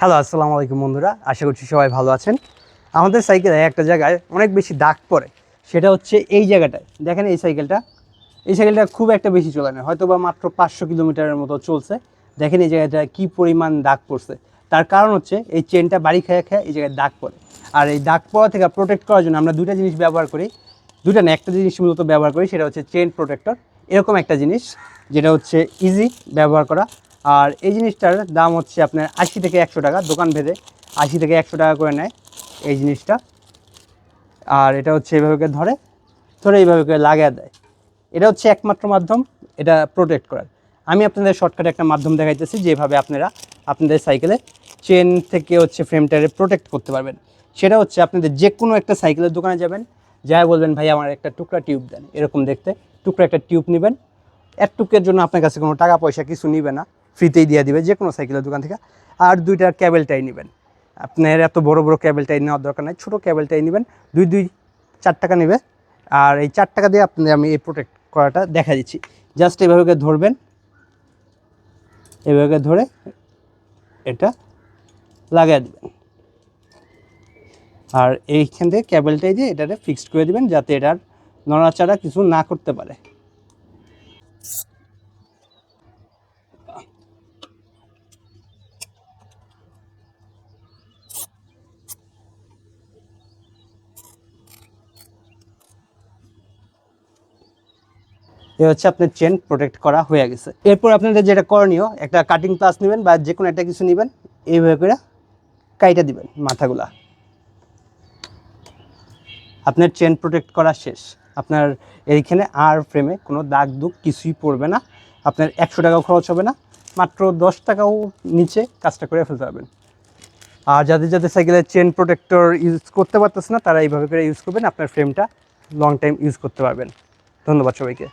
Hello, আসসালামু আলাইকুম বন্ধুরা। আশা করছি সবাই ভালো আছেন। আমাদের সাইকেলে একটা জায়গায় অনেক বেশি দাগ পড়ে। সেটা হচ্ছে এই জায়গাটায়। দেখেন এই সাইকেলটা। এই সাইকেলটা খুব একটা বেশি চলে না হয়তো বা মাত্র পাঁচশো কিলোমিটারের মতো চলছে। দেখেন এই জায়গাটা কী পরিমাণ দাগ পড়ছে। তার কারণ হচ্ছে এই চেনটা বাড়ি খেয়ে খেয়ে এই জায়গায় দাগ পড়ে। আর এই দাগ পড়া থেকে প্রোটেক্ট করার জন্য আমরা দুইটা জিনিস ব্যবহার করি। দুইটা না, একটা জিনিস মূলত ব্যবহার করি, সেটা হচ্ছে চেন প্রোটেক্টর এরকম একটা জিনিস, যেটা হচ্ছে ইজি ব্যবহার করা। আর এই জিনিসটার দাম হচ্ছে আপনার আশি থেকে একশো টাকা, দোকান ভেদে আশি থেকে একশো টাকা করে নেয় এই জিনিসটা। আর এটা হচ্ছে এইভাবে করে ধরে ধরে এইভাবে করে লাগিয়ে দেয়। এটা হচ্ছে একমাত্র মাধ্যম, এটা প্রোটেক্ট করার। আমি আপনাদের শর্টকাটে একটা মাধ্যম দেখাইতেছি যেভাবে আপনারা আপনাদের সাইকেলে চেন থেকে হচ্ছে ফ্রেমটারে প্রোটেক্ট করতে পারবেন। সেটা হচ্ছে আপনাদের যে কোনো একটা সাইকেলের দোকানে যাবেন, যাই বলবেন, ভাই, আমার একটা টুকরা টিউব দেন। এরকম দেখতে, টুকরা একটা টিউব নেবেন। এক টুকের জন্য আপনার কাছে কোনো টাকা পয়সা কিছু নিবে না। ফ্রিতেই দিয়ে দিবে যে কোনো সাইকেলের দোকান থেকে। আর দুইটা ক্যাবেল টাই নেবেন। আপনার এত বড় বড় ক্যাবেল টাই নেওয়ার দরকার নাই, ছোটো ক্যাবেল টাই নেবেন, দুই দুই চার টাকা নেবে। আর এই চার টাকা দিয়ে আপনাদের আমি এই প্রোটেক্ট করাটা দেখা দিচ্ছি। জাস্ট এভাবে ধরবেন। এভাবে ধরে এটা লাগিয়ে দেবেন। আর এইখান থেকে ক্যাবেলটাই দিয়ে এটাতে ফিক্সড করে দেবেন, যাতে এটার নড়াচড়া কিছু না করতে পারে। এ হচ্ছে আপনার চেন প্রোটেক্ট করা হয়ে গেছে। এরপর আপনাদের যেটা করণীয়, একটা কাটিং প্লাস নেবেন বা যে কোনো একটা কিছু নেবেন, এইভাবে করে কাইটা দিবেন মাথাগুলা। আপনার চেন প্রোটেক্ট করা শেষ। আপনার এইখানে আর ফ্রেমে কোনো দাগ দুগ কিছুই পড়বে না। আপনার একশো টাকাও খরচ হবে না। মাত্র দশ টাকাও নিচে কাজটা করে ফেলতে পারবেন। আর যাদের যাদের সাইকেলে চেন প্রোটেক্টর ইউজ করতে পারতেছে না, তারা এইভাবে করে ইউজ করবেন। আপনার ফ্রেমটা লং টাইম ইউজ করতে পারবেন। ধন্যবাদ সবাইকে।